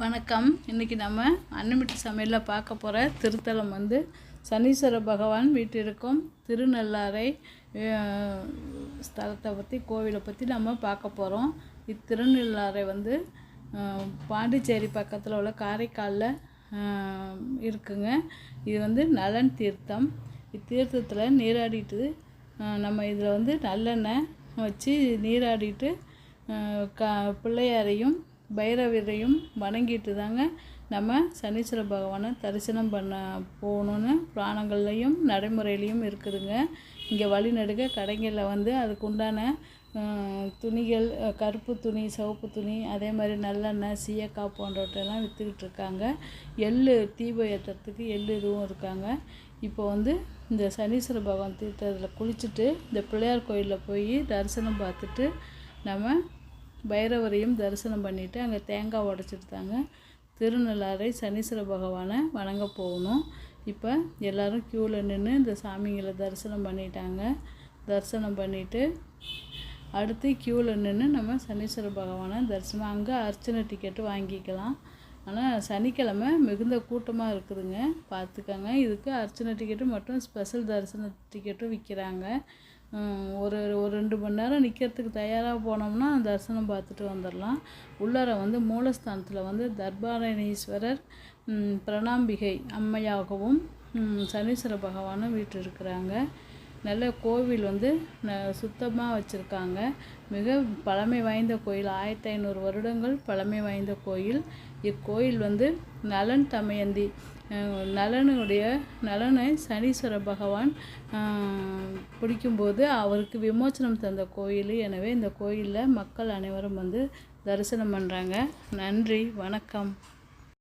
வணக்கம். இன்றைக்கி நம்ம அன்னமிட்டு சமையலில் பார்க்க போகிற திருத்தலம் வந்து சனீஸ்வர பகவான் வீட்டிற்கும் திருநள்ளாறை ஸ்தலத்தை பற்றி கோவிலை பற்றி நம்ம பார்க்க போகிறோம் இத்திருநள்ளாறை வந்து பாண்டிச்சேரி பக்கத்தில் உள்ள காரைக்காலில் இருக்குங்க. இது வந்து நலன் தீர்த்தம். இத்தீர்த்தத்தில் நீராடிட்டு நம்ம இதில் வந்து நல்லெண்ணெய் வச்சு நீராடிட்டு க பிள்ளையாரையும் பைரவரையும் வணங்கிட்டு தாங்க நம்ம சனீஸ்வர பகவானை தரிசனம் பண்ண போகணுன்னு புராணங்கள்லையும் நடைமுறையிலையும் இருக்குதுங்க. இங்கே வழிநடுக கடைகளில் வந்து அதுக்குண்டான துணிகள் கருப்பு துணி சிவப்பு துணி அதே மாதிரி நல்லெண்ணெய் சீயக்காய் போன்றவற்றெல்லாம் விற்றுக்கிட்டு இருக்காங்க. எள்ளு தீப ஏற்றுறதுக்கு எள்ளு இதுவும் இருக்காங்க. இப்போ வந்து இந்த சனீஸ்வர பகவான் தீர்த்தத்தில் குளிச்சுட்டு இந்த பிள்ளையார் கோயிலில் போய் தரிசனம் பார்த்துட்டு நம்ம பைரவரையும் தரிசனம் பண்ணிவிட்டு அங்கே தேங்காய் உடச்சிருந்தாங்க. திருநள்ளாறை சனீஸ்வர பகவானை வணங்க போகணும். இப்போ எல்லோரும் க்யூவில் நின்று இந்த சாமிங்களை தரிசனம் பண்ணிட்டாங்க. தரிசனம் பண்ணிவிட்டு அடுத்து க்யூவில் நின்று நம்ம சனீஸ்வர பகவானை தரிசனம் அங்கே அர்ச்சனை டிக்கெட்டு வாங்கிக்கலாம். ஆனால் சனிக்கிழமை மிகுந்த கூட்டமாக இருக்குதுங்க. பார்த்துக்கங்க. இதுக்கு அர்ச்சனை டிக்கெட்டு மட்டும் ஸ்பெஷல் தரிசன டிக்கெட்டும் விற்கிறாங்க ஒரு ஒரு ரெண்டு மணி நேரம் நிற்கிறதுக்கு தயாராக போனோம்னா தரிசனம் பார்த்துட்டு வந்துடலாம் உள்ளார வந்து மூலஸ்தானத்தில் வந்து தர்பாரணீஸ்வரர் பிரணாம்பிகை அம்மையாகவும் சனீஸ்வர பகவானும் வீட்டு இருக்கிறாங்க. நல்ல கோவில் வந்து ந சுத்தமாக வச்சுருக்காங்க. மிக பழமை வாய்ந்த கோயில். ஆயிரத்தி ஐநூறு வருடங்கள் பழமை வாய்ந்த கோயில். இக்கோயில் வந்து நலன் தமயந்தி. நலனுடைய நலனை சனீஸ்வர பகவான் பிடிக்கும்போது அவருக்கு விமோச்சனம் தந்த கோயில். எனவே இந்த கோயிலில் மக்கள் அனைவரும் வந்து தரிசனம் பண்ணுறாங்க நன்றி வணக்கம்.